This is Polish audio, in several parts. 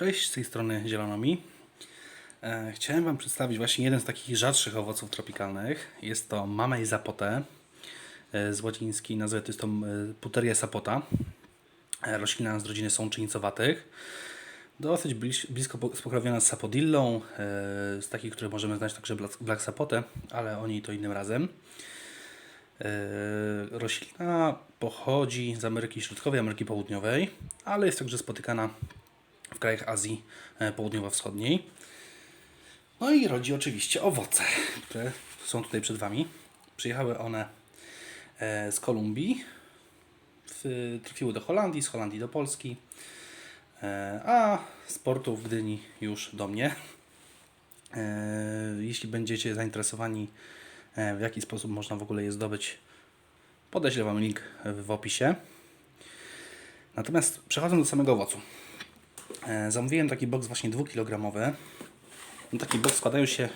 Cześć, z tej strony Zielonomi. E, chciałem Wam przedstawić właśnie jeden z takich rzadszych owoców tropikalnych. Jest to mamej zapote. E, z łacińskiej nazwy to jest to e, Puteria sapota. Roślina z rodziny sączynicowatych. Dosyć blisko po- spokrewniona z sapodillą, z takich, które możemy znać także black, sapotę, ale o niej to innym razem. Roślina pochodzi z Ameryki Środkowej, Ameryki Południowej, ale jest także spotykana w krajach Azji e, Południowo-Wschodniej. No i rodzi oczywiście owoce, które są tutaj przed Wami. Przyjechały one e, z Kolumbii, trafiły do Holandii, z Holandii do Polski, e, a z portu w Gdyni już do mnie. Jeśli będziecie zainteresowani, w jaki sposób można w ogóle je zdobyć, podeślę Wam link w opisie. Natomiast przechodząc do samego owocu. E, Zamówiłem taki box właśnie 2 kg. No taki box składają się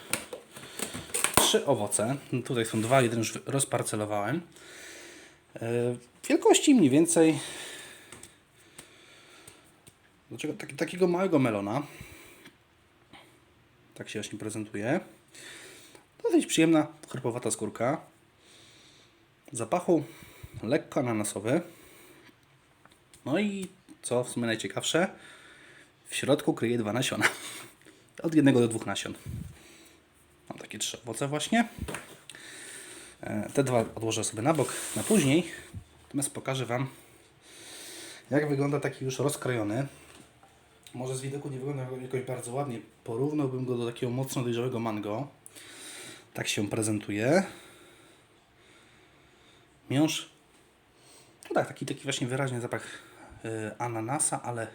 trzy owoce. No tutaj są dwa, jeden już rozparcelowałem. E, Wielkości mniej więcej do czego, tak, takiego małego melona. Tak się właśnie prezentuje. Dosyć przyjemna, chropowata skórka. Zapachu lekko ananasowy. No i co w sumie najciekawsze, w środku kryje dwa nasiona. Od jednego do dwóch nasion. Mam takie trzy owoce właśnie. E, Te dwa odłożę sobie na bok na później. Natomiast pokażę Wam, jak wygląda taki już rozkrojony. Może z widoku nie wygląda jakoś bardzo ładnie. Porównałbym go do takiego mocno dojrzałego mango. Tak się prezentuje. Miąższ. No tak, taki, taki właśnie wyraźny zapach y, ananasa, ale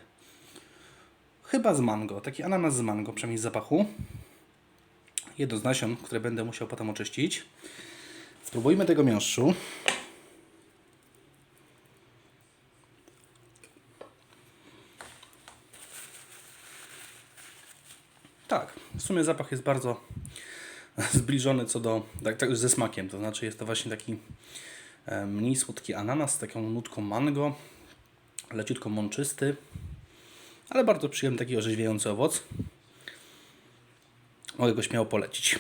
chyba z mango. Taki ananas z mango, przynajmniej z zapachu. Jedno z nasion, które będę musiał potem oczyścić. Spróbujmy tego miąższu. Tak, w sumie zapach jest bardzo zbliżony co do, tak, tak ze smakiem, to znaczy jest to właśnie taki e, mniej słodki ananas z taką nutką mango, leciutko mączysty, ale bardzo przyjemny, taki orzeźwiający owoc. Mogę go śmiało polecić.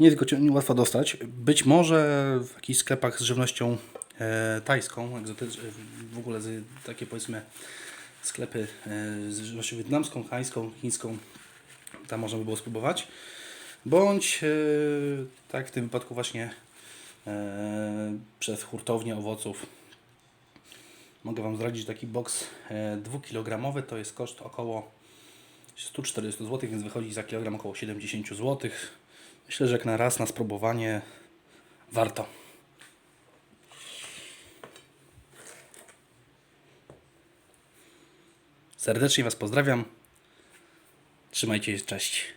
Nie tylko cię- łatwo dostać. Być może w jakichś sklepach z żywnością e, tajską, egzotycz, w ogóle z, takie powiedzmy sklepy e, z żywnością wietnamską, tajską, chińską, tam można by było spróbować. Bądź e, tak w tym wypadku właśnie e, przez hurtownię owoców. Mogę Wam zdradzić taki boks e, 2 kg, to jest koszt około 140 zł, więc wychodzi za kilogram około 70 zł. Myślę, że jak na raz na spróbowanie warto. Serdecznie Was pozdrawiam. Trzymajcie się, cześć.